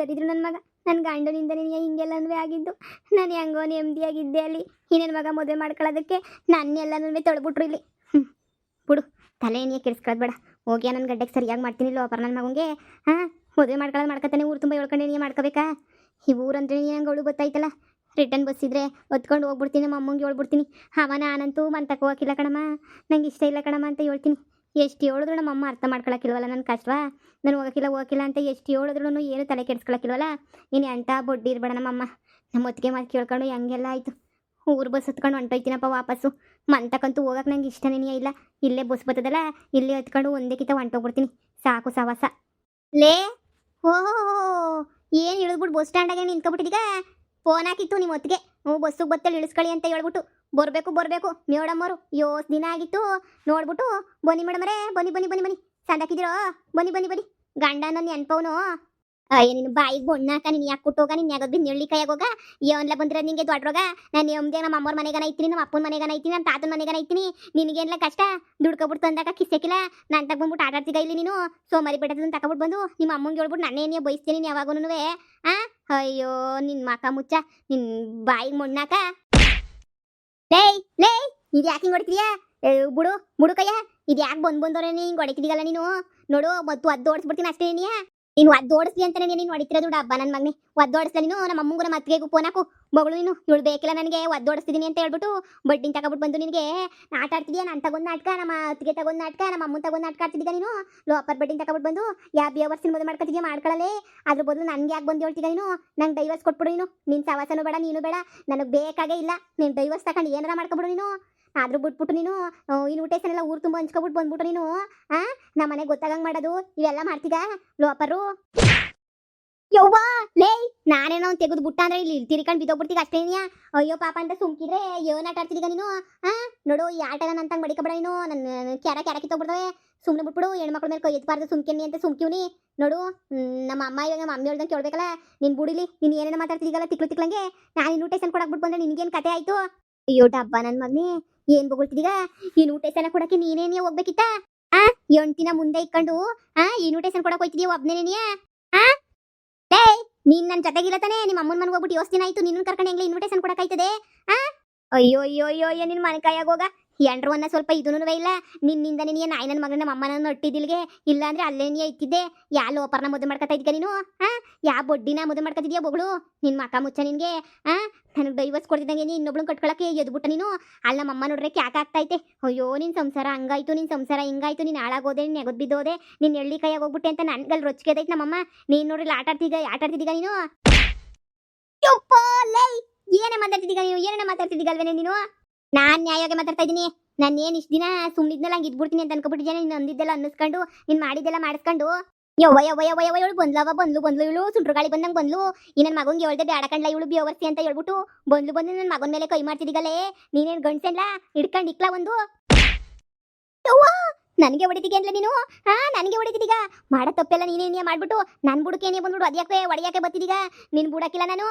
ದರಿದ್ರು ನನ್ನ ಮಗ. ನನ್ನ ಹಿಂಗೆಲ್ಲ ಅನ್ವೆ ಆಗಿದ್ದು. ನಾನು ಹೆಂಗೋ ನೆಮ್ಮದಿಯಾಗಿದ್ದೆ ಅಲ್ಲಿ. ಈ ನನ್ನ ಮಗ ಮದುವೆ ಮಾಡ್ಕೊಳ್ಳೋದಕ್ಕೆ ನನ್ನೆಲ್ಲನೂ ತೊಳ್ಬಿಟ್ರು ಇಲ್ಲಿ. ಬಿಡು. ತಲೆ ಏನೇ ಕೆಡಿಸ್ಕೊಳ್ಳೋದು ಬೇಡ. ಹೋಗಿ ನನ್ನ ಗಡ್ಡೆಗೆ ಸರಿಯಾಗಿ ಮಾಡ್ತೀನಿ ಲೋಪರ್ ನನ್ನ ಮಗಂಗೆ. ಹಾಂ, ಮದುವೆ ಮಾಡ್ಕೊಳ್ಳೋದು ಮಾಡ್ಕೊತಾನೆ ಊರು ತುಂಬ ಹೇಳ್ಕೊಂಡು ನೀನು ಮಾಡ್ಕೋಬೇಕಾ? ಈ ಊರಂದ್ರೆ ನಂಗೆ ಅವಳು ಗೊತ್ತಾಯ್ತಲ್ಲ? ರಿಟರ್ನ್ ಬಸ್ ಇದ್ರೆ ಹೊತ್ಕೊಂಡು ಹೋಗ್ಬಿಡ್ತೀನಿ ನಮ್ಮ ಅಮ್ಮಂಗೆ ಹೇಳ್ಬಿಡ್ತೀನಿ. ಅವ ನಾನಂತೂ ಮಂತಕ್ಕೆ ಹೋಗಿಲ್ಲ ಕಣಮ್ಮ. ನಂಗೆ ಇಷ್ಟ ಇಲ್ಲ ಕಣಮ್ಮ ಅಂತ ಹೇಳ್ತೀನಿ. ಎಷ್ಟು ಹೇಳಿದ್ರು ನಮ್ಮ ಅಮ್ಮ ಅರ್ಥ ಮಾಡ್ಕೊಳಕ್ಕಿಲ್ವಲ್ಲ ನನ್ನ ಕಷ್ಟವಾ ನಾನು ಹೋಗಕ್ಕಿಲ್ಲ ಹೋಗಿಲ್ಲ ಅಂತ ಎಷ್ಟು ಹೇಳಿದ್ರು ಏನು ತಲೆ ಕೆಡಿಸ್ಕೊಳಕ್ಕಿಲ್ವಲ್ಲ ನೀನು ಎಂಟ ಬೊಡ್ಡಿ ಇರ್ಬೇಡ ನಮ್ಮಮ್ಮ. ನಮ್ಮ ಒತ್ತಿಗೆ ಮಾತು ಕೇಳ್ಕೊಂಡು ಹೆಂಗೆಲ್ಲ ಆಯಿತು. ಊರು ಬಸ್ ಹತ್ಕೊಂಡು ಹೊಂಟೋಯ್ತೀನಪ್ಪ ವಾಪಸ್ಸು. ಮಂತಕ್ಕಂತೂ ಹೋಗಕ್ಕೆ ನಂಗೆ ಇಷ್ಟನೇ ಇಲ್ಲ. ಇಲ್ಲೇ ಬಸ್ ಬರ್ತದಲ್ಲ, ಇಲ್ಲೇ ಹತ್ಕೊಂಡು ಒಂದೇ ಕಿತ ಹೊಂಟೋಗ್ಬಿಡ್ತೀನಿ. ಸಾಕು ಸವಾಸ. ಲೇ! ಓಹೋ ಏನು ಇಳಿದ್ಬಿಟ್ಟು ಬಸ್ ಸ್ಟ್ಯಾಂಡಾಗೆ ನಿಂತ್ಕೊಬಿಟ್ಟಿದೀಗ? ಫೋನ್ ಹಾಕಿತ್ತು ನಿಮ್ಮ ಹೊತ್ತಿಗೆ ಹ್ಞೂ ಬಸ್ಸಿಗೆ ಬತ್ತಲ್ಲಿ ಇಳಿಸ್ಕೊಳ್ಳಿ ಅಂತ ಹೇಳ್ಬಿಟ್ಟು. ಬರಬೇಕು ಬರಬೇಕು. ಮೇಡಮ್ಮರು ಯೋಸ್ ದಿನ ಆಗಿತ್ತು. ನೋಡ್ಬಿಟ್ಟು, ಬನ್ನಿ ಮೇಡಮರೇ ಬನ್ನಿ ಬನ್ನಿ ಬನ್ನಿ ಬನ್ನಿ. ಸಂದಾಕಿದಿರೋ ಬನ್ನಿ ಬನ್ನಿ ಬನ್ನಿ. ಗಂಡ ನನ್ನ ನೆನ್ಪವನು? ಅಯ್ಯ, ನಿನ್ನ ಬಾಯಿಗೆ ಬಣ್ಣಾಕ ನೀನು ಯಾಕೆ ಕೊಟ್ಟೋಗ? ನೀನು ಯಾವಾಗ ಬಿ ನೆಳ್ಳಿ ಕೈಯಾಗೋಗ ಏನ್ಲ ಬಂದ್ರೆ ನಿಂಗೆ ದೊಡ್ಡರೋಗ ನಾನು ಎಮ್ದೆ ನಮ್ಮ ಅಮ್ಮವ್ರ ಮನೆಗನ ಐತೀನಿ ನಮ್ಮ ಅಪ್ಪನ ಮನೆಗನ ಐತೀನಿ ನಮ್ಮ ತಾತನ ಮನೆಗನ ಐತೀನಿ ನಿನಗೇನ್ಲ ಕಷ್ಟ? ದುಡ್ಕೊಬಿಟ್ಟು ತಂದಾಗ ಕಿಸ್ಸಕ್ಕಿಲ್ಲ ನಾನು ತಗ ಬಂದ್ಬಿಟ್ಟು ಇಲ್ಲಿ ನೀನು? ಸೋಮಾರಿ ಬೆಟ್ಟದ ತಗೊಬಿಟ್ಟು ಬಂದು ನಿಮ್ಮ ಅಮ್ಮಂಗೆ ಹೇಳ್ಬಿಟ್ಟು ನನ್ನೇ ನೀ ಬಯಸ್ತೀನಿ ಯಾವಾಗೂನು ಯಾವಾಗೂ ಆ? ಅಯ್ಯೋ ನಿನ್ನ ಮಕ ಮುಚ್ಚ ನಿನ್ನ ಬಾಯಿಗೆ ಮೊಣ್ಣಾಕ ಲೇಯ್ ಲೇಯ್ ಇದು ಯಾಕೆ ಹಿಂಗೆ ಹೊಡಿತೀಯಾ ಏ, ಬುಡು ಬಿಡು ಕಯ್ಯ ಇದು ಯಾಕೆ ಬಂದ್ ಬಂದವ್ರೆ ಹಿಂಗೆ ಹೊಡಿತಿದ್ದೀಗಲ್ಲ ನೀನು? ನೋಡು ಮತ್ತು ಅದು ಓಡಿಸ್ಬಿಡ್ತೀನಿ ಅಷ್ಟೇ ನೀ ನೀನು ಒದ್ದೋಡಿಸ್ಲಿ ಅಂತ ನೀನು ಹೊಡಿತಿರೋದು ಡಬ್ಬ ನನ್ನ ಮಗನೇ. ಒದ್ದು ಓಡಿಸ್ಲ ನೀನು? ನಮ್ಮ ಅಮ್ಮಗೂರ ಮತ್ತಿಗೆ ಫೋನ್ ಹಾಕು ಮಗಳು ನೀನು? ಇವಳು ಬೇಕಿಲ್ಲ ನನಗೆ. ಒದ್ದೋಡಿಸ್ತಿದ್ದೀನಿ ಅಂತ ಹೇಳ್ಬಿಟ್ಟು ಬಡ್ಡಿನ ತಗೊಬಿಟ್ಟು ಬಂದು ನಿನಗೆ ಆಟ ಆಡ್ತಿದ್ಯಾ? ನಾನು ತಗೊಂಡ್ ನಾಟಕ, ನಮ್ಮ ಅತ್ತಿಗೆ ತಗೊಂಡ್ ನಾಟಕ, ನಮ್ಮ ಅಮ್ಮನ ತಗೊಂಡ್ ನಾಟಕ ಆಡ್ತಿದ್ದ ನೀನು? ಲೋಪರ್ ಬಡ್ಡಿನ ತಗೊಬಿಟ್ಟು ಬಂದು, ಯಾ ಬೇವರ್ಸಿನ ಮದುವೆ ಮಾಡ್ಕೊತಿದ್ಯಾ? ಮಾಡ್ಕೊಳ್ಳಲೇ ಅದ್ರ ಬದಲು ನನಗೆ ಯಾಕೆ ಬಂದು ಹೇಳ್ತಿದ್ದ ನೀನು? ನಂಗೆ ಡೈವರ್ಸ್ ಕೊಟ್ಬಿಡು ನೀನು. ನಿನ್ನ ಸವಾಸನೂ ಬೇಡ, ನೀನು ಬೇಡ. ನನಗೆ ಬೇಕಾಗೇ ಇಲ್ಲ. ನೀನು ಡೈವರ್ಸ್ ತಗೊಂಡು ಏನಾರ ಮಾಡ್ಕೊಬಿಡು ನೀನು. ಆದ್ರೂ ಬಿಟ್ಬಿಟ್ಟು ನೀನು ಇನ್ವಿಟೇಷನ್ ಎಲ್ಲ ಊರು ತುಂಬ ಹಂಚ್ಕೊಬಿಟ್ಟು ಬಂದ್ಬಿಟ್ಟು ನೀನು, ಆ? ನಮ್ಮ ಮನೆಗೆ ಗೊತ್ತಾಗಂಗೆ ಮಾಡೋದು, ಇವೆಲ್ಲ ಮಾಡ್ತಿದ ಲೋಪರು? ಯವ್ವಾ, ಲೇ, ನಾನೇನೋ ತೆಗೆದು ಬಿಟ್ಟ ಅಂದ್ರೆ ಇಲ್ಲಿ ತಿರ್ಕೊಂಡು ಬಿದ್ದೋಗ್ಬಿಡ್ತೀಗ ಅಷ್ಟೇನಿಯಾ ಅಯ್ಯೋ ಪಾಪ ಅಂತ ಸುಮ್ಕಿದ್ರೆ ಏನ್ ಆಟ ಆಡ್ತಿದೀಗ ನೀನು, ಆ? ನೋಡು, ಈ ಆಟನ ನಂತಂಗ್ ಮಡಿಕಬೇಡ ನೀನು ನನ್ನ ಕ್ಯಾರ ಕ್ಯಾರ ಕಿತ್ತೋಗ್ಬಿಡ್ತವೆ. ಸುಮ್ಮನೆ ಬಿಟ್ಬಿಡು, ಹೆಣ್ಮಕ್ಳ ಮೇಲೆ ಕೈ ಎತ್ಬಾರ್ದು ಸುಮ್ಕಿನಿ ಅಂತ ಸುಮ್ಕಿವ್ನಿ. ನೋಡು ನಮ್ಮ ಅಮ್ಮ ಇವಾಗ ನಮ್ಮ ಅಮ್ಮ ಹೇಳ್ದಂಗೆ ಕೇಳ್ಬೇಕಲ್ಲ, ನಿನ್ ಬುಡಿಲಿ, ನೀನ್ ಏನೇನ ಮಾತಾಡ್ತಿದೀಗಲ್ಲ, ತಿಕ್ಳು ತಿಕ್ಲಂಗೆ ನಾನು ಇನ್ವಿಟೇಷನ್ ಕೊಡಕ್ ಬಂದ್ರೆ ನಿನ್ಗೇನ್ ಕತೆ ಆಯ್ತು? ಅಯ್ಯೋ ಡಬ್ಬ ನನ್ ಮಗ್ನಿ ಏನ್ ಬೊಗಳ್ತಿದೀಗ? ಇನ್ವಿಟೇಷನ್ ಕೊಡಕ್ಕೆ ನೀನೇನೇ ಹೋಗ್ಬೇಕಿತ್ತ? ಆ ಎಂಟಿನ ಮುಂದೆ ಇಕ್ಕೊಂಡು, ಆ ಇನ್ವಿಟೇಷನ್ ಕೊಡಕ್ ಹೋಯ್ತಿದೀಯ ಒಬ್ನೇನೇನಿಯ ಆ? ಡೇ ನೀನ್ ನನ್ ಜೊತೆಗಿಲ್ಲ ತಾನೇ, ನಿಮ್ಮ ಅಮ್ಮನ ಮನೆಗೆ ಹೋಗ್ಬಿಟ್ಟು ಯೋಚನೆ ಆಯ್ತು ನಿನ್ನ ಕರ್ಕೊಂಡು ಹೆಂಗ್ಲಿ ಇನ್ವಿಟೇಷನ್ ಕೊಡಕ್ಕಾಯ್ತದೆ ಆ? ಅಯ್ಯೋ ಅಯ್ಯೋ ಅಯ್ಯೋ ನಿನ್ ಮನೆ ಕೈಯಾಗ ಹೋಗ. ಎಂಡ್ರವನ್ನ ಸ್ವಲ್ಪ ಇದೂನು ಇಲ್ಲ ನಿನ್ನಿಂದ ನೀ ನಾಯಿ ನನ್ನ ಮಗನ ಅಮ್ಮನ ನಟ್ಟಿದಿಲ್ಗೆ ಇಲ್ಲ ಅಂದ್ರೆ ಅಲ್ಲೇ ನೀ ಇತ್ತಿದ್ದೆ ಯಾ ಲೋಪರ್ನ ಮದುವೆ ಮಾಡ್ಕೊತಾ ಇದ್ಕ ನೀನು? ಆ? ಯಾ ಬೊಡ್ಡಿನ ಮದುವೆ ಮಾಡ್ಕೊತಿದ್ಯಾ ಬೊಗಳು? ನಿನ್ ಮಕ ಮುಚ್ಚ ನಿನ್ಗೆ? ಆ? ನನಗೆ ಡೈವರ್ಸ್ ಕೊಡ್ತಿದ್ದಂಗೆ ನೀ ಇನ್ನೊಬ್ಳನ್ನ ಕಟ್ಕೊಳಕ್ಕೆ ಎದ್ಬಿಟ್ಟ ನೀನು? ಅಲ್ಲಿ ನಮ್ಮ ಅಮ್ಮ ನೋಡ್ರೆ ಕ್ಯಾಕ್ ಆಗ್ತೈತೆ. ಅಯ್ಯೋ, ನಿನ್ ಸಂಸಾರ ಹಂಗಾಯ್ತು, ನಿನ್ ಸಂಸಾರ ಹಿಂಗಾಯ್ತು, ನೀನ್ ಹಾಳಾಗೋದೆ, ನೀನು ನೆಗದ್ ಬಿದ್ದೋದೆ ನಿನ್ನ ಎಳ್ಳಿ ಕೈಯಾಗ ಹೋಗ್ಬಿಟ್ಟೆ ಅಂತ ನನ್ಗಲ್ಲಿ ರೊಚ್ಚಿಗೆದೈತೆ ನಮ್ಮಮ್ಮ. ನೀನ್ ನೋಡ್ರಿ ಆಟ ಆಡ್ತಿದ್ದ ಆಟ ಆಡ್ತಿದ್ದೀಗ ನೀನು? ಏನೇ ಮಾತಾಡ್ತಿದ್ದೀಗ ನೀವು ಏನೇನ ಮಾತಾಡ್ತಿದ್ದೀಗಲ್ವೇನೆ ನೀನು? ನಾನ್ ನ್ಯಾಯವಾಗಿ ಮಾತಾಡ್ತಾ ಇದ್ದೀನಿ. ನಾನು ಏನ್ ಇಷ್ಟ ದಿನ ಸುಮ್ಮನಿದ್ನಲ್ಲ ಹಂಗೆ ಇದ್ಬಿಡ್ತೀನಿ ಅಂತ ಅನ್ಕೊಬಿಟ್ಟಿದ್ದೇನೆ. ನೀನು ಅಂದಿದ್ದೆಲ್ಲ ಅನ್ನಿಸ್ಕೊಂಡು, ನೀನ್ ಮಾಡಿದ್ದೆಲ್ಲ ಮಾಡಿಸ್ಕೊಂಡು. ಯವ್ವ ಯವ್ವ ಯವ್ವ ಯವ್ವ, ಇವಳು ಬಂದ್ಲವ ಬಂದ್ಲು ಬಂದ್ಲು ಇವಳು. ಸುಂಟ್ರು ಗಾಳಿ ಬಂದಂಗ ಬಂದ್ಲು. ಈ ನನ್ನ ಮಗಂಗೆ ಹೇಳ್ದೆ ಬೇಡ ಇವಳು ಇವಳು ಬೇವರ್ಸಿ ಅಂತ ಹೇಳ್ಬಿಟ್ಟು ಬಂದ್ಲು ಬಂದು ನನ್ನ ಮಗನ ಮೇಲೆ ಕೈ ಮಾಡ್ತಿದ್ದೀಗಲೇ ನೀನೇನ್ ಗಂಡ್ಸೆಲ್ಲ ಹಿಡ್ಕೊಂಡು ಇಕ್ಲ ಒಂದು. ನನಗೆ ಹೊಡಿತಿಗೆ ನೀನು? ಹಾ ನನಗೆ ಹೊಡಿತಿದೀಗ. ಮಾಡೋ ತಪ್ಪೆಲ್ಲ ನೀನೇನೇ ಮಾಡ್ಬಿಟ್ಟು ಬುಡಕ್ಕೆ ನೀ ಬಂದ್ಬಿಡು, ಅದ್ಯಾಕೆ ಒಡೆಯಾಕೆ ಬತ್ತಿದೀಗ ನಿನ್ ಬುಡಕಿಲ್ಲ ನಾನು.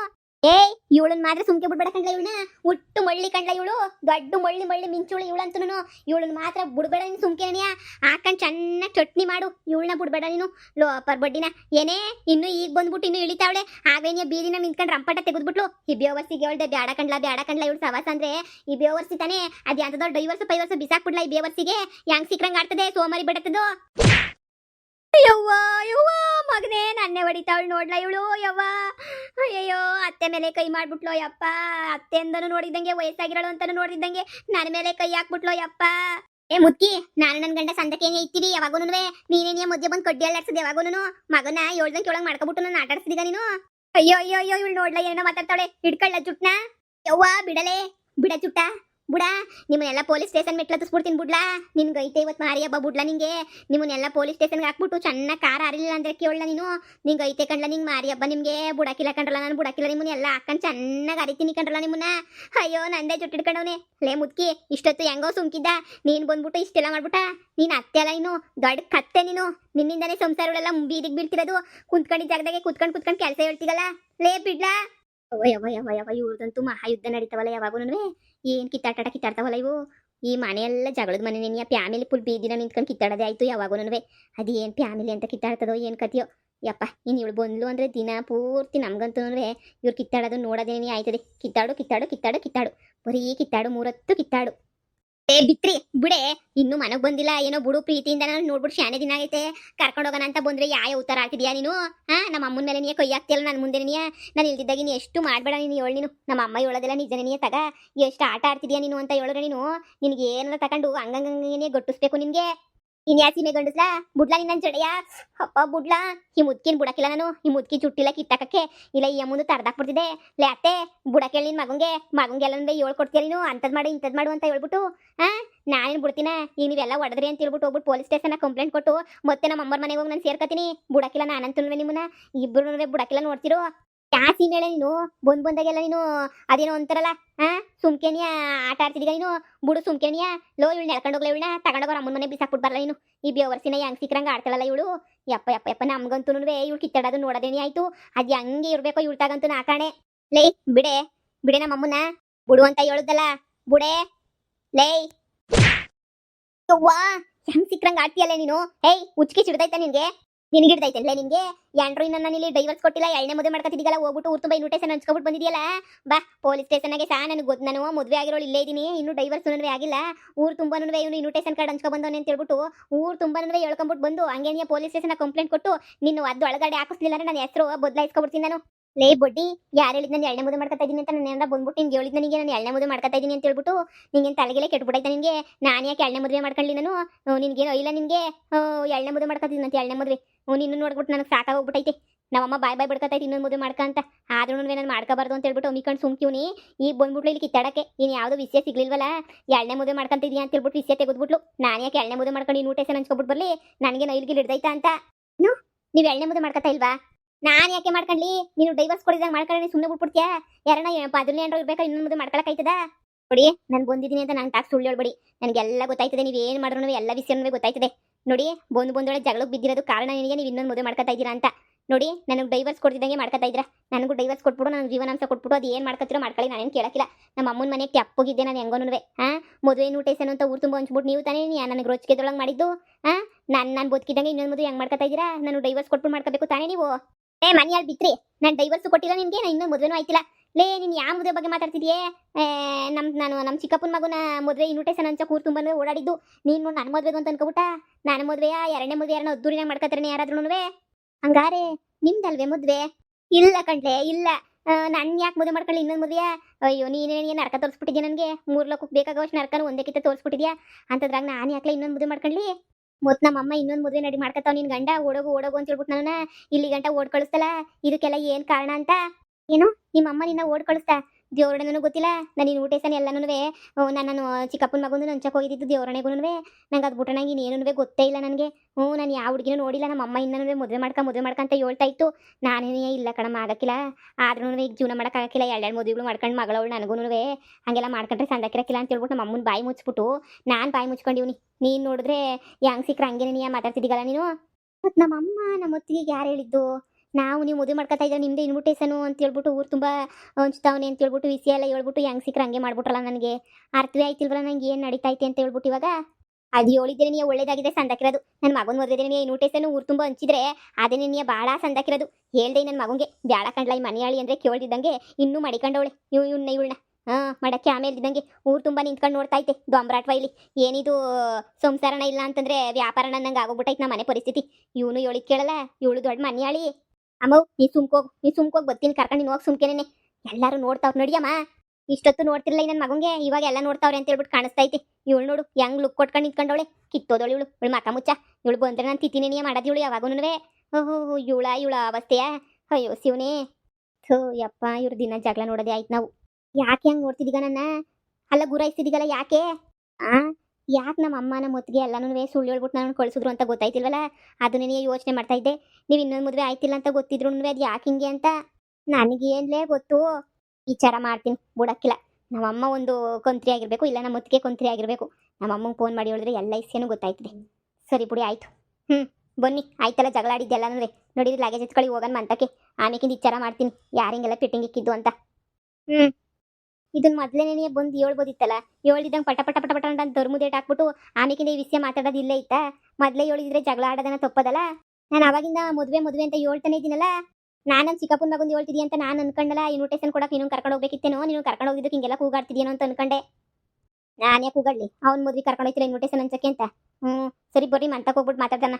ಏಯ್ ಇವಳನ್ನ ಮಾತ್ರ ಸುಮ್ಕೆ ಬಿಡ್ಬೇಡ ಕಂಡ್ಲ ಇವಳನ್ನ. ಹುಟ್ಟು ಮಳ್ಳಿ ಕಂಡ್ಲ ಇವಳು. ದೊಡ್ಡ ಮಳ್ಳಿ ಮಳ್ಳಿ ಮಿಂಚುಳು ಇವಳಂತೂ ಇವಳನ್ನ ಮಾತ್ರ ಬಿಡ್ಬೇಡ ನೀನು ಸುಮ್ಕೆನೆಯ ಹಾಕೊಂಡು ಚೆನ್ನಾಗಿ ಚಟ್ನಿ ಮಾಡು. ಇವಳನ್ನ ಬಿಡ್ಬೇಡ ನೀನು. ಲೋ ಪರ್ಬಡ್ಡಿನ ಏನೇ, ಇನ್ನು ಈಗ ಬಂದ್ಬಿಟ್ಟು ಇನ್ನು ಇಳಿತಾವಳೆ. ಆಗೇನೆ ಬೀದಿನ ಮಿಂತ್ಕೊಂಡು ರಂಪಟ ತೆಗೆದ್ಬಿಟ್ಲು. ಈ ಬೇವರ್ಸಿಗೆ ಹೇಳ್ದೆ, ಬ್ಯಾಡ ಕಂಡ್ಲ ಬ್ಯಾಡ ಕಂಡ್ಲ ಇವಳು ಸವಾಸ ಅಂದ್ರೆ ಈ ಬೇವರ್ಸಿ ತಾನೇ. ಅದ್ ಯಾವ್ದೋ ಡೈವರ್ಸ್ ಪೈವರ್ಸ್ ಬಿಸಾಕ್ಬಿಡ್ಲ ಈ ಬೇವರ್ಸಿಗೆ ಹೆಂಗ್ ಸಿಕ್ರಂಗ್ ಆಡ್ತದೆ? ಸೋಮಾರಿ ಬಿಡತ್ತದೋ ಯವ್ವ ಯವ್ವ. ಮಗನೇ, ನನ್ನೆ ಹೊಡಿತಾವಳು ನೋಡ್ಲ ಇವಳು? ಯವ್ವ. ಅಯ್ಯಯ್ಯೋ, ಅತ್ತೆ ಮೇಲೆ ಕೈ ಮಾಡ್ಬಿಟ್ಲೋ ಯಪ್ಪ. ಅತ್ತೆ ಅಂದನು ನೋಡಿದಂಗೆ ವಯಸ್ಸಾಗಿರೋಳು ಅಂತಾನು ನೋಡಿದಂಗೆ ನನ್ನ ಮೇಲೆ ಕೈ ಹಾಕ್ಬಿಟ್ಲೋ ಯಪ್ಪ. ಏ ಮುತ್ತಿ ನಾನು ನನ್ನ ಗಂಡ ಸಂದಕೇನೆ ಇತ್ತೀವಿ ಯಾವಾಗೂನು ನೀನೇನೇ ಮಧ್ಯೆ ಬಂದು ಕಡ್ಡಿ ಅಲ್ಲಾಡ್ಸದ್ ಯಾವಾಗೂನು ಮಗನ ಏಳ್ದಂಗೆ ಕೇಳಂಗ್ ಮಾಡ್ಕೊಬಿಟ್ಟು ನಾನು ಆಟಾಡ್ಸಿದ ನೀನು? ಅಯ್ಯೋ ಅಯ್ಯೋ ಅಯ್ಯೋ, ಇವಳು ನೋಡ್ಲ ಏನೋ ಮಾತಾಡ್ತಾಳೆ ಹಿಡ್ಕೊಳ್ಳ ಚುಟ್ನ ಯವ್ವ, ಬಿಡಲೇ, ಬಿಡ ಜುಟ್ಟ. ಬುಡ, ನಿಮ್ಮನ್ನೆಲ್ಲ ಪೊಲೀಸ್ ಸ್ಟೇಷನ್ ಮೆಟ್ಲ ಹತ್ತಿಸ್ಬಿಡ್ತೀನಿ ಬುಡ್ಲಾ. ನಿನ್ಗೆ ಐತೆ ಇವತ್ತು ಮಾರಿ ಹಬ್ಬ ಬುಡ್ಲಾ ನಿಂಗೆ. ನಿಮ್ಮನ್ನೆಲ್ಲ ಪೊಲೀಸ್ ಸ್ಟೇಷನ್ಗೆ ಹಾಕ್ಬಿಟ್ಟು ಚೆನ್ನಾಗಿ ಕಾರ್ ಆರಿಲ್ಲ ಅಂದ್ರೆ ಕೇಳಲ್ಲ ನೀನು. ನಿಂಗೆ ಐತೆ ಕಂಡ್ಲ ನಿಂಗೆ ಮಾರಿ ಹಬ್ಬ ನಿಮಗೆ. ಬುಡಕಿಲ್ಲ ಕಂಡ್ರಲ್ಲ ನಾನು ಬುಡಾಕಿಲ್ಲ ನಿಮ್ಮನ್ನೆಲ್ಲ ಹಾಕೊಂಡು ಚೆನ್ನಾಗಿ ಅರಿತೀನಿ ಕಂಡ್ರಲ್ಲ ನಿಮ್ಮನ್ನ. ಅಯ್ಯೋ, ನಂದೇ ಜುಟ್ಟಿಡ್ಕೊಂಡವನೆ ಲೇ ಮುದ್ಕಿ, ಇಷ್ಟೊತ್ತು ಹೆಂಗೋ ಸುಮ್ಕಿದ್ದ. ನೀನು ಬಂದ್ಬಿಟ್ಟು ಇಷ್ಟೆಲ್ಲ ಮಾಡ್ಬಿಟ್ಟ. ನೀನು ಅತ್ತೆ ಅಲ್ಲ ನೀನು, ದೊಡ್ಡ ಕತ್ತೆ ನೀನು. ನಿನ್ನಿಂದಾನೇ ಸಂಸಾರಗಳೆಲ್ಲ ಬೀದಿಗೆ ಬೀಳ್ತಿರೋದು. ಕುಂತ್ಕೊಂಡಿದ್ದ ಜಾಗದಾಗೆ ಕುತ್ಕೊಂಡು ಕುತ್ಕೊಂಡು ಕೆಲಸ ಹೇಳ್ತಿಗಲ್ಲ ಲೇ ಬಿಡ್ಲಾ. ಅವ್ವ ಯಾವ ಯಾವ ಯಾವ ಇವ್ರದಂತೂ ಮಹಾಯುದ್ಧ ನಡೀತಾವಲ್ಲ ಯಾವಾಗೂ ಏನ್ ಕಿತ್ತಾಟಾಟ ಕಿತ್ತಾಡ್ತಾವಲ್ಲ ಇವು? ಈ ಮನೆಯೆಲ್ಲ ಜಗಳದ ಮನೆ ಫ್ಯಾಮಿಲಿ ಫುಲ್ ಬೀದಿನ ನಿಂತ್ಕೊಂಡು ಕಿತ್ತಾಡೋದೇ ಆಯ್ತು ಯಾವಾಗೂ ಅದೇನ್ ಫ್ಯಾಮಿಲಿ ಅಂತ ಕಿತ್ತಾಡ್ತದೋ ಏನ್ ಕತಿಯೋ ಯಪ್ಪ ಇನ್ನು ಇವಳು ಬಂದ್ಲು ಅಂದರೆ ದಿನ ಪೂರ್ತಿ ನಮ್ಗಂತೂ ಇವ್ರು ಕಿತ್ತಾಡೋದು ನೋಡೋದೇನೇ ಆಯ್ತದೆ. ಕಿತ್ತಾಡು ಕಿತ್ತಾಡು ಕಿತ್ತಾಡು ಕಿತ್ತಾಡು. ಬರೀ ಕಿತ್ತಾಡು, ಮೂರತ್ತು ಕಿತ್ತಾಡು. ಏ ಬಿತ್ರಿ ಬಿಡೆ. ಇನ್ನು ಮನಗ್ ಬಂದಿಲ್ಲ, ಏನೋ ಬಿಡು ಪ್ರೀತಿಯಿಂದ ನಾನು ನೋಡ್ಬಿಟ್ಟು ಶಾಣೆ ದಿನ ಆಗೈತೆ. ಕರ್ಕೊಂಡು ಹೋಗೋಣ ಅಂತ ಬಂದ್ರೆ ಯಾವ ಉತ್ತರ ಹಾಕಿದ್ಯಾ ನೀನು? ಹಾ ನಮ್ಮ ಅಮ್ಮನ ಮೇಲೆ ನೀ ಕೈ ಹಾಕ್ತಿಯಲ್ಲ ನನ್ನ ಮುಂದೆ ನೀ. ನಾನು ಇಲ್ದಿದ್ದಾಗ ನೀನು ಎಷ್ಟು ಮಾಡಬೇಡ ನೀನು, ಹೇಳು ನೀನು. ನಮ್ಮ ಅಮ್ಮ ಹೇಳೋದಿಲ್ಲ ನಿಜನೇ ನೀ, ತಗ. ಎಷ್ಟು ಆಟ ಆಡ್ತಿದ್ಯಾ ನೀನು ಅಂತ ಹೇಳಿದ್ರೆ ನೀನು. ನಿನಗೆ ಏನಾರ ತಗೊಂಡು ಹಂಗಂಗಂಗೇನೆ ಗೊಟ್ಟಿಸ್ಬೇಕು ನಿನಗೆ. ಇನ್ ಯಾ ಸೀಮೆ ಗಂಡಸ್ಲ? ಬುಡ್ಲಾ ನಿನ್ನ ಜಡೆಯ? ಅಪ್ಪ ಬುಡ್ಲಾ, ಈ ಮುದ್ಕಿನ ಬುಡಕಿಲ್ಲ ನಾನು, ಈ ಮುದ್ಕಿ ಚುಟ್ಟಿಲ್ಲ ಕಿತ್ತಾಕಕ್ಕೆ. ಇಲ್ಲ, ಈ ಮುಂದೆ ತರ್ದಾಕ್ಬಿಡ್ತಿದ್ದೆ. ಲೇ, ಅತ್ತೆ ಬುಡಕ್ಕೆ ನಿನ್ ಮಗಂಗೆ ಮಗಂಗೆಲ್ಲ ಹೇಳ್ಕೊಡ್ತೀಯ ನೀನು? ಅಂತದ್ ಮಾಡು ಇಂಥದ್ ಮಾಡು ಅಂತ ಹೇಳ್ಬಿಟ್ಟು, ಆ? ನಾನೇನು ಬಿಡ್ತೀನ? ಈಗ ನೀವೆಲ್ಲ ಹೊಡೆದ್ರಿ ಅಂತ ಹೇಳ್ಬಿಟ್ಟು ಹೋಗ್ಬಿಟ್ಟು ಪೊಲೀಸ್ ಸ್ಟೇಷನ್ ಕಂಪ್ಲೇಂಟ್ ಕೊಟ್ಟು, ಮತ್ತೆ ನಮ್ಮ ಅಮ್ಮರ ಮನೆಗೆ ಹೋಗಿ ನಾನು ಸೇರ್ಕತೀನಿ. ಬುಡಕಿಲ್ಲ ನಾನಂತೂ ನಿಮ್ಮನ್ನ. ಇಬ್ಬರು ಬುಡಕಿಲ್ಲ ನೋಡ್ತಿರೋ? ಜಾಸ್ತಿ ಮೇಲೆ ನೀನು ಬಂದ್ ಬಂದಾಗೆಲ್ಲ ನೀನು ಅದೇನೋ ಅಂತಾರಲ್ಲ ಹಾ ಸುಮ್ಕೆನಿಯ ಆಟ ಆಡ್ತಿದೀಗ ನೀನು? ಬುಡು ಸುಮ್ಕೆನಿಯ? ಲೋ ಇವಳು ನೆಳ್ಕೊಂಡೋಗ್ಲ ಇವಳನ್ನ? ತಗೊಂಡೋಗ್ರ ಅಮ್ಮನ ಮನೆ ಬಿಸಾಕ್ಬಿಟ್ಟು ಬರಲ್ಲ ನೀನು? ಈ ಬೇವರ್ಸಿನ ಹೆಂಗ್ ಸಿಕ್ಕರಂಗ ಆಡ್ತಾಳಲ್ಲ ಇವಳು? ಯಪ್ಪ ಯಪ್ಪ ಯಪ್ಪ ನಮ್ಗಂತೂ ಇವಳು ಕಿತ್ತಾಡೋದು ನೋಡೋದೇನಿ ಆಯ್ತು. ಅದ್ ಹಂಗೆ ಇರ್ಬೇಕೋ ಇವಳ್ತಾಗಂತೂ ನಾಕಾಣೆ ಲೇ, ಬಿಡೆ ಬಿಡೆ ನಮ್ಮ ಅಮ್ಮನ ಬಿಡು ಅಂತ ಹೇಳುದಲ್ಲ, ಬುಡೆ, ಲೇ. ಹೆಂಗ್ ಸಿಕ್ಕರಂಗ ಆಡ್ತೀಯಲ್ಲ ನೀನು? ಏಯ್, ಉಚ್ಕಿ ಚಿಡ್ದೈತ ನಿನ್ಗೆ? ನಿನ್ಗೆ ಹಿಡ್ದೈತಲ್ಲ ನಿನ್ಗೆ? ಯಾಂಡ್ರು ಇನ್ನ ನಾನು ಇಲ್ಲಿ ಡೈವರ್ಸ್ ಕೊಟ್ಟಿಲ್ಲ ಎಣ್ಣೆ ಮದುವೆ ಮಾಡ್ಕೊತಿದ್ದೀಗಲ್ಲ ಹೋಗ್ಬಿಟ್ಟು ಊರ್ ತುಂಬ ಇನ್ವಿಟೇಷನ್ ಹಂಚ್ಕೊಬಿಟ್ಟು ಬಂದಿದೆಯಲ್ಲ? ಬಾ ಪೊಲೀಸ್ ಸ್ಟೇಷನ್ಗೆ ಸಹ ನನಗೆ ಗೊತ್ತು ನಾನು ಮದುವೆ ಆಗಿರೋಳು ಇಲ್ಲೇ ಇದ್ದೀನಿ, ಇನ್ನೂ ಡೈವರ್ಸ್ ನನಗೆ ಆಗಿಲ್ಲ. ಊರು ತುಂಬ ಇವನು ಇನ್ವಿಟೇಷನ್ ಕಾರ್ಡ್ ಹಂಚ್ಕೊ ಬಂದವನೇ ಅಂತ ಹೇಳ್ಬಿಟ್ಟು ಊರು ತುಂಬ ಹೇಳ್ಕೊಂಬಿಟ್ಟು ಬಂದು ಹಂಗೆ ನೀ ಪೊಲೀಸ್ ಸ್ಟೇಷನ್ ಕಂಪ್ಲೇಂಟ್ ಕೊಟ್ಟು ನಿನ್ನ ಅದು ಒಳಗಡೆ ಹಾಕಿಸ್ಲಿಲ್ಲ ಅಂದ್ರೆ ನನ್ನ ಹೆಸರು ಬದಲಾಯಿಸ್ಕೊಬಿಡ್ತೀನಿ ನಾನು. ಲೇ ಬೊಡ್ಡಿ, ಯಾರು ಹೇಳಿದ್ ನಾನು ಎಳ್ಳೆ ಮುದ್ದೆ ಮಾಡ್ಕೊತಾ ಇದ್ದೀನಿ ಅಂತ ನಾನು ಬಂದ್ಬಿಟ್ಟು ನಿನ್ಗೆ ಹೇಳಿದ್ ನನಗೆ ನಾನು ಎಳ್ಳೆ ಮುದ್ದೆ ಮಾಡ್ಕೊತಾ ಇದ್ದೀನಿ ಅಂತ ಹೇಳ್ಬಿಟ್ಟು ನಿಂಗೆ ತಲೆಗೆಲೆ ಕೆಟ್ಬಿಟ್ಟೈತೆ ನಿನಗೆ ನಾನು ಯಾಕೆ ಎಳ್ಳೆ ಮದುವೆ ಮಾಡ್ಕೊಳ್ಳಿ ನಾನು? ನಿನ್ಗೇನೋ ಇಲ್ಲ ನಿನಗೆ? ಎಳ್ಳೆ ಮದುವೆ ಮಾಡ್ಕೊತೀನಿ ಅಂತ ಎಳ್ಳೆ ಮದುವೆ ನಿನ್ನ ನೋಡ್ಬಿಟ್ಟು ನನಗೆ ಸಾಕಾಗೋಗ್ಬಿಟ್ಟೈತೆ ನಮ್ಮಮ್ಮ ಬಾಯ್ ಬಾಯ್ ಬಿಡ್ಕತೈತಿ ಇನ್ನೊಂದು ಮದುವೆ ಮಾಡ್ಕಂತ ಆದ್ರೂ ನಾನು ಮಾಡ್ಕೋಬಾರ್ದು ಅಂತ ಹೇಳ್ಬಿಟ್ಟು ಒಮ್ಮಿಕೊಂಡು ಸುಮ್ಕಿವ್ನಿ. ಈಗ ಬಂದ್ಬಿಟ್ಲು ಇಲ್ಲಿ ಕಿತ್ತಾಡಕ್ಕೆ. ಇನ್ನು ಯಾವುದೋ ವಿಷಯ ಸಿಗ್ಲಿಲ್ವಲ್ಲ? ಎಣ್ಣೆ ಮದುವೆ ಮಾಡ್ಕೊಂತಿದ್ಯಾ ಅಂತ ಹೇಳ್ಬಿಟ್ಟು ವಿಷಯ ತೆಗೆದ್ಬಿಟ್ಲು. ನಾನು ಯಾಕೆ ಎಳ್ನೇ ಮದುವೆ ಮಾಡ್ಕೊಂಡು ಇನ್ವಿಟೇಷನ್ ಹಂಚ್ಕೊಬಿಟ್ಟು ಬರಲಿ? ನನಗೆ ನೈಲ್ಗೆ ಹಿಡ್ದೈತಾ ಅಂತ. ನೀವು ಎಳ್ಳೆ ಮದುವೆ ಮಾಡ್ಕೊತಾ ಇಲ್ವಾ? ನಾನು ಯಾಕೆ ಮಾಡ್ಕೊಳ್ಳಿ ನೀನು ಡೈವರ್ಸ್ ಕೊಡಿದಾಗ ಮಾಡ್ಕೊಳ್ಳಿ ಸುಮ್ಮನೆ ಬಿಟ್ಬಿಡ್ತೀಯಾ? ಯಾರನ್ನ ಬದಲು ಏನಾರು ಇರ್ಬೇಕಾ, ಇನ್ನೊಂದು ಮದುವೆ ಮಾಡ್ಕೊಳಕೈತದ ನೋಡಿ ನಾನು ಬಂದಿದ್ದೀನಿ ಅಂತ ನಾನು ಟಾಕ್ಸ್ ಸುಳ್ಳು ಹೇಳ್ಬೇಡಿ. ನನಗೆಲ್ಲ ಗೊತ್ತಾಯ್ತದೆ, ನೀವು ಏನು ಮಾಡಿದ್ರು ಎಲ್ಲ ವಿಷಯನೂ ಗೊತ್ತಾಯ್ತದೆ. ನೋಡಿ, ಬಂದು ಬಂದೊಳಗೆ ಜಗಳಕ್ಕೆ ಬಿದ್ದಿರೋದು ಕಾರಣ ನಿನಗೆ ನೀವು ಇನ್ನೊಂದು ಮದುವೆ ಮಾಡ್ಕೊತಾ ಇದ್ದೀರಾ ಅಂತ. ನೋಡಿ, ನನಗೆ ಡೈವರ್ಸ್ ಕೊಡ್ತಿದ್ದಂಗೆ ಮಾಡ್ಕೊತಾ ಇದ್ರ ನನಗೂ ಡೈವರ್ಸ್ ಕೊಟ್ಬಿಡು, ನನಗೆ ಜೀವನಾಂಶ ಕೊಟ್ಬಿಡು, ಅದು ಏನು ಮಾಡ್ಕೊತಿರೋ ಮಾಡ್ಕೊಳ್ಳಿ, ನಾನೇನು ಕೇಳಕ್ಕಿಲ್ಲ. ನಮ್ಮ ಅಮ್ಮನ ಮನೆಗೆ ತೆಪ್ಪಗಿದ್ದೆ ನಾನು ಹೆಂಗೋನುವೆ ಹಾಂ ಮದುವೆ ಇನ್ವಿಟೇಷನ್ ಅಂತ ಊರು ತುಂಬ ಹಂಚ್ಬಿಟ್ಟು ನೀವು ತಾನೇ ನನಗೆ ರೋಚಿಕೆದೊಳಗೆ ಮಾಡಿದ್ದು ಹಾಂ ನಾನು ನಾನು ಬದುಕಿದ್ದಂಗೆ ಇನ್ನೊಂದು ಮದುವೆ ಹೆಂಗೆ ಮಾಡ್ಕೊತಾ ಇದ್ದೀರಾ? ನಾನು ಡೈವರ್ಸ್ ಕೊಟ್ಬಿಟ್ಟು ಮಾಡ್ಕೋಬೇಕು ತಾನೇ ನೀವು? ಏ ಮನೆಯಲ್ಲಿ ಬಿತ್ರಿ. ನಾನು ಡೈವರ್ಸ್ ಕೊಟ್ಟಿಲ್ಲ ನಿನ್ಗೆ ನಾನು ಇನ್ನೊಂದು ಮದುವೆನೂ ಆಯ್ತಿಲ್ಲ. ಲೇ, ನೀನು ಯಾವ ಮದುವೆ ಬಗ್ಗೆ ಮಾತಾಡ್ತಿದ್ಯೇ? ನಮ್ಮ ನಾನು ನಮ್ಮ ಚಿಕ್ಕಪ್ಪನ ಮಗುನ ಮದುವೆ ಇನ್ವಿಟೇಷನ್ ಅಂತ ಕೂರ್ ತುಂಬ ಓಡಾಡಿದ್ದು. ನೀನು ನನ್ನ ಮದುವೆಗೆ ಅಂತ ಅನ್ಕೋಬಿಟ್ಟ? ನನ್ನ ಮದುವೆಯ, ಎರಡನೇ ಮದುವೆ ಯಾರನ್ನ ಅದ್ದೂರಿನ ಮಾಡ್ಕೋತಾರೆ ಯಾರಾದ್ರೂ ಹಂಗಾರೆ ನಿಮ್ದಲ್ವೇ ಮದುವೆ? ಇಲ್ಲ ಕಣ್ಲೆ, ಇಲ್ಲ. ನಾನು ಯಾಕೆ ಮದುವೆ ಮಾಡ್ಕೊಳ್ಳಿ ಇನ್ನೊಂದು ಮದುವೆ ಅಯ್ಯೋ, ನೀನೇ ಏನು ನರಕ ತೋರಿಸ್ಬಿಟ್ಟಿದ್ಯಾ ನನಗೆ? ಮೂರ್ ಲೋಕಕ್ಕೆ ಬೇಕಾಗೋಷ್ಟು ನರಕನ ಒಂದೇ ಕಿತ್ತ ತೋರಿಸ್ಬಿಟ್ಟಿದ್ಯಾ? ಅಂತದ್ರಾಗ ನಾನು ಯಾಕೆ ಇನ್ನೊಂದು ಮದುವೆ ಮಾಡ್ಕೊಳ್ಳಿ ಮೊತ್ ನಮ್ಮ ಅಮ್ಮ ಇನ್ನೊಂದು ಮದುವೆ ನಡಿ ಮಾಡ್ಕೊತಾವ ನಿನ್ ಗಂಡ ಓಡೋಗು ಓಡೋಗು ಅಂತ ಹೇಳ್ಬಿಟ್ಟು ನನ್ನ ಇಲ್ಲಿ ಗಂಟ ಓಡ್ ಕಳಿಸ್ತಲ್ಲ ಇದಕ್ಕೆಲ್ಲ ಏನ್ ಕಾರಣ ಅಂತ? ಏನು? ನಿಮ್ಮ ಅಮ್ಮ ನಿನ್ನ ಓಡ್ ಕಳಿಸ್ತಾ ದೇವ್ರಡೆ ನನಗೆ ಗೊತ್ತಿಲ್ಲ. ನಾನು ಇನ್ವಿಟೇಷನ್ ಎಲ್ಲನೂ ನಾನು ಚಿಕ್ಕಪ್ಪನ ಮಗಂದು ನಂಚಕ್ಕೆ ಹೋಗಿದ್ದು ದೇವ್ರಣೆಗೂ ನಂಗೆ ಅದು ಬಿಟ್ರೆ ನಂಗೆ ಗೊತ್ತೇ ಇಲ್ಲ ನನಗೆ. ಹ್ಞೂ, ನಾನು ಯಾವ ಹುಡುಗಿನೂ ನೋಡಿಲ್ಲ. ನಮ್ಮ ಅಮ್ಮ ಇನ್ನೂ ಮದುವೆ ಮಾಡ್ಕ, ಮದುವೆ ಮಾಡ್ಕಂತ ಹೇಳ್ತಾ ಇತ್ತು. ನಾನೇ ಇಲ್ಲ ಕಣಮ್ಮ, ಆಗಕ್ಕಿಲ್ಲ. ಆದ್ರೂ ಈಗ ಜೀವನ ಮಾಡೋಕ್ಕಾಗಕ್ಕಿಲ್ಲ ಎರಡೆರಡು ಮದುವೆಗಳು ಮಾಡ್ಕೊಂಡು ಮಗಳವಳು ನನಗೂ ಹಂಗೆಲ್ಲ ಮಾಡ್ಕೊಂಡ್ರೆ ಸಂದಕ್ಕಿರಕ್ಕಿಲ್ಲ ಅಂತ ಹೇಳ್ಬಿಟ್ಟು ನಮ್ಮ ಅಮ್ಮನ ಬಾಯಿ ಮುಚ್ಚಿಬಿಟ್ಟು ನಾನು ಬಾಯಿ ಮುಚ್ಕೊಂಡಿವ್ನಿ. ನೀನು ನೋಡಿದ್ರೆ ಹೆಂಗ್ ಸಿಕ್ಕರೆ ಹಂಗೆ ನೀ ಮಾತಾಡ್ತಿದ್ದೀಗಲ್ಲ ನೀನು? ಮತ್ತು ನಮ್ಮಮ್ಮ ನಮ್ಮ ಒತ್ತಿಗೆ ಯಾರು ಹೇಳಿದ್ದು? ನಾವು ನೀವು ಮದುವೆ ಮಾಡ್ಕೊತಾ ಇದ್ರೆ ನಿಮ್ದು ಇನ್ವಿಟೇಷನು ಅಂತ ಹೇಳ್ಬಿಟ್ಟು ಊರು ತುಂಬ ಹಂಚ್ತಾವನೆ ಅಂತ ಹೇಳ್ಬಿಟ್ಟು ವಿಷಯ ಎಲ್ಲ ಹೇಳ್ಬಿಟ್ಟು ಹೆಂಗ್ ಸಿಕ್ಕರೆ ಹಂಗೆ ಮಾಡ್ಬಿಟ್ರಲ್ಲ ನನಗೆ. ಅರ್ಥವೇ ಆಯ್ತಿಲ್ವಲ್ಲ ನಂಗೆ ಏನು ನಡೀತೈತೆ ಅಂತ ಹೇಳ್ಬಿಟ್ಟು ಇವಾಗ? ಅದು ಹೇಳಿದ್ರೆ ನೀವು ಒಳ್ಳೇದಾಗಿದೆ ಸಂದಕಿರೋದು. ನನ್ನ ಮಗನ ಮದುವೆ ನೀವು ಇನ್ವಿಟೇಷನ್ ಊರು ತುಂಬ ಹಂಚಿದ್ರೆ ಅದೇ ನೀ ಭಾಳ ಸಂದಕಿರೋದು. ಹೇಳ್ದೆ ನನ್ನ ಮಗಂಗೆ ಬ್ಯಾಳ ಕಂಡ್ಲ, ಈ ಮನೆಯಾಳಿ ಅಂದರೆ ಕೇಳ್ದಿದ್ದಂಗೆ ಇನ್ನೂ ಮಡಿಕೊಂಡವಳೆ, ಇವ್ ಇವ್ನ ಇವಳನ್ನ ಹಾಂ, ಮಡಕ್ಕೆ ಆಮೇಲೆ ಇದ್ದಂಗೆ ಊರು ತುಂಬ ನಿಂತ್ಕೊಂಡು ನೋಡ್ತಾ ಐತೆ ದೊಂಬರಾಟ್ವ ಇಲ್ಲಿ ಏನಿದು ಸಂಸಾರನ ಇಲ್ಲ ಅಂತಂದ್ರೆ ವ್ಯಾಪಾರನ ನಂಗೆ ಆಗೋಗ್ಬಿಟ್ಟೈತೆ ನಮ್ಮ ಮನೆ ಪರಿಸ್ಥಿತಿ. ಇವನು ಹೇಳಿದ್ ಕೇಳಲ್ಲ, ಇವಳು ದೊಡ್ಡ ಮನೆಯಾಳಿ. ಅಮ್ಮವ್ ನೀ ಸುಮ್ಕೋಗ್ ನೀ ಸುಮ್ಕೋಗ್ ಬತ್ತೀನಿ ಕರ್ಕೊಂಡು ನೀನು ಹೋಗಿ ಸುಮ್ಕೇನೆ ಎಲ್ಲರೂ ನೋಡ್ತಾವ್ ನಡಿಯಮ್ಮ ಇಷ್ಟೊತ್ತು ನೋಡ್ತಿರ್ಲ ನನ್ನ ಮಗಂಗೆ, ಇವಾಗ ಎಲ್ಲ ನೋಡ್ತಾವ್ರೆ ಅಂತ ಹೇಳ್ಬಿಟ್ಟು ಕಾಣಿಸ್ತೈತೆ ಇವಳು ನೋಡು, ಹೆಂಗ್ ಲುಕ್ ಕೊಟ್ಕೊಂಡು ನಿಂತ್ಕೊಂಡವಳೆ. ಕಿತ್ತೋದಳು ಇವಳು. ಇವಳು ಮಾತಾ ಮುಚ್ಚ. ಇವಳು ಬಂದ್ರೆ ನಾನು ನೀ ಮಾಡೋದು ಇವಳು ಯಾವಾಗೂ ಓಹೋ ಇವಳ ಇವಳ ಅವಸ್ಥೆಯ? ಅಯ್ಯೋ ಶಿವನೇ. ಥೋ, ಯಪ್ಪ, ಇವ್ರ ದಿನ ಜಗಳ ನೋಡೋದೇ ಆಯ್ತು ನಾವು. ಯಾಕೆ ಹೆಂಗ್ ನೋಡ್ತಿದ್ದೀಗ ನನ್ನ? ಅಲ್ಲ ಗುರಾಯಿಸ್ತಿದ್ದೀಗಲ್ಲ ಯಾಕೆ? ಆ? ಯಾಕೆ ನಮ್ಮ ಅಮ್ಮನ ಮುತ್ತಿಗೆ ಎಲ್ಲನೂ ಸುಳ್ಳು ಹೇಳ್ಬಿಟ್ಟು ನಾನು ಕಳಿಸಿದ್ರು ಅಂತ ಗೊತ್ತಾಯ್ತಿಲ್ವಲ್ಲ? ಅದನ್ನೇ ಯೋಚನೆ ಮಾಡ್ತಾ ಇದ್ದೆ. ನೀವು ಇನ್ನೊಂದು ಮದುವೆ ಆಯ್ತಿಲ್ಲ ಅಂತ ಗೊತ್ತಿದ್ರು ಅದು ಯಾಕೆ ಹಿಂಗೆ ಅಂತ? ನನಗೇನ್ಲೇ ಗೊತ್ತು. ವಿಚಾರ ಮಾಡ್ತೀನಿ. ಬಿಡಕ್ಕಿಲ್ಲ. ನಮ್ಮಮ್ಮ ಒಂದು ಕೊಂತ್ರಿ ಆಗಿರಬೇಕು, ಇಲ್ಲ ನಮ್ಮ ಮುತ್ತಿಗೆ ಕೊಂತ್ರಿ ಆಗಿರಬೇಕು. ನಮ್ಮ ಅಮ್ಮಂಗೆ ಫೋನ್ ಮಾಡಿ ಹೇಳಿದ್ರೆ ಎಲ್ಲ ಇಸ್ಯನೂ ಗೊತ್ತಾಯ್ತದೆ. ಸರಿ ಬಿಡಿ, ಆಯಿತು. ಹ್ಞೂ ಬನ್ನಿ. ಆಯ್ತಲ್ಲ ಜಗಳ ಆಡಿದ್ದೆಲ್ಲ ಅಂದ್ರೆ ನೋಡಿದ್ರೆ ಲಗೇಜ್ ಎತ್ಕೊಳ್ಳಿ ಹೋಗೋಣ ಮಂತಕ್ಕೆ ಆಮೇಕಿಂದ ವಿಚಾರ ಮಾಡ್ತೀನಿ. ಯಾರಿಂಗೆಲ್ಲ ಫಿಟ್ಟಿಂಗ್ ಇಕ್ಕಿದ್ದು ಅಂತ. ಹ್ಞೂ ಇದನ್ನ ಮೊದಲೇನೇ ಬಂದು ಹೇಳ್ಬೋದಿತ್ತಲ್ಲ? ಹೇಳಿದಂಗೆ ಪಟ ಪಟ ಪಟ ಪಟ ಅಂತ ಧರ್ಮದೇಟ್ ಹಾಕ್ಬಿಟ್ಟು ಆಮೇಕಿಂದ ಈ ವಿಷಯ ಮಾತಾಡೋದು ಇಲ್ಲೇ ಇತ್ತ? ಮೊದಲೇ ಹೇಳಿದ್ರೆ ಜಗಳ ಆಡೋದನ್ನ ತಪ್ಪದಲ್ಲ? ನಾನು ಅವಾಗಿಂದ ಮದುವೆ ಮದುವೆ ಅಂತ ಹೇಳ್ತಾನೆ ಇದ್ದೀನಲ್ಲ? ನಾನು ಚಿಕ್ಕಪ್ಪನ ಮಗಂದು ಅಂತ ನಾನು ಅನ್ಕೊಂಡಲ್ಲ ಇನ್ವಿಟೇಷನ್ ಕೊಡಕ್ಕೆ ನೀನು ಕರ್ಕೊಂಡು ಹೋಗ್ಬೇಕಿತ್ತೇನೋ? ನೀನು ಕರ್ಕೊಂಡು ಹೋಗಿದ್ದಕ್ಕೆ ಹಿಂಗೆಲ್ಲ ಕೂಗಾಡ್ತಿದ್ಯೇನೋ ಅಂತ ಅನ್ಕೊಂಡೆ. ನಾನೇ ಕೂಗಾಡ್ಲಿ? ಅವ್ನ ಮದ್ವೆ ಕರ್ಕೊಂಡು ಹೋಯ್ತಿಲ್ಲ ಇನ್ವಿಟೇಷನ್ ಅನ್ಸಕ್ಕೆ ಅಂತ. ಹ್ಞೂ ಸರಿ ಬರ್ರಿ ಮಂತಕ್ಕೆ ಹೋಗ್ಬಿಟ್ಟು ಮಾತಾಡ್ತಾನ